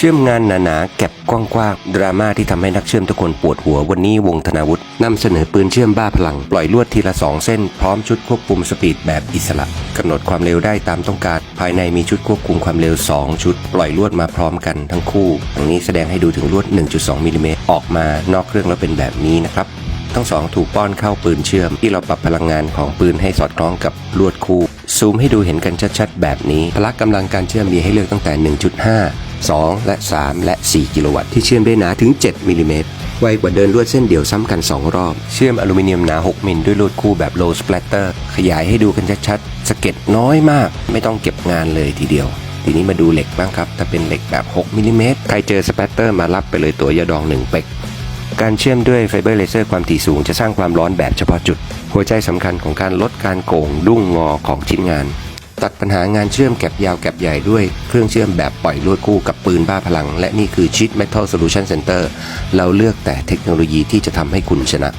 เชื่อมงานหนาๆแก็บกว้างๆดราม่าที่ทำให้นักเชื่อมทุกคนปวดหัววันนี้วงธนาวุฒินำเสนอปืนเชื่อมบ้าพลัง ปล่อยลวดทีละ 2 เส้น พร้อมชุดควบคุมสปีดแบบอิสระกำหนดความเร็วได้ตามต้องการ ภายในมีชุดควบคุมความเร็ว 2 ชุด ปล่อยลวดมาพร้อมกันทั้งคู่ทั้งนี้แสดงให้ดูถึงลวด 1.2มิลลิเมตรออกมานอกเครื่องแล้วเป็นแบบนี้นะครับทั้งสองถูกป้อนเข้าปืนเชื่อม ที่เราปรับพลังงานของปืนให้สอดคล้องกับลวดคู่ซูมให้ดูเห็นกันชัดๆแบบนี้พละกำลังการเชื่อมมีให้เลือกตั้งแต่ 1.5 2 และ 3 และ 4 กิโลวัตต์ที่เชื่อมได้หนาถึง 7มิลลิเมตรไวกว่าเดินลวดเส้นเดียวซ้ำกัน 2 รอบ เชื่อมอลูมิเนียมหนา 6 มิลด้วยลวดคู่แบบ low splatter ขยายให้ดูกันชัดๆสเก็ดน้อยมาก ไม่ต้องเก็บงานเลยทีเดียว ทีนี้มาดูเหล็กบ้างครับ ถ้าเป็นเหล็กแบบ 6 มิลลิเมตรใครเจอสเปตเตอร์มารับไปเลยตัวยาดอง 1 เป็กการเชื่อมด้วยไฟเบอร์เลเซอร์ความถี่สูงจะสร้างความร้อนแบบเฉพาะจุด หัวใจสำคัญของการลดการโก่งดุ้งงอของชิ้นงาน ตัดปัญหางานเชื่อมแก็บยาวแก็บใหญ่ด้วยเครื่องเชื่อมแบบปล่อยลวดคู่กับปืนบ้าพลัง และนี่คือชิด Metal Solution Center เราเลือกแต่เทคโนโลยีที่จะทำให้คุณชนะ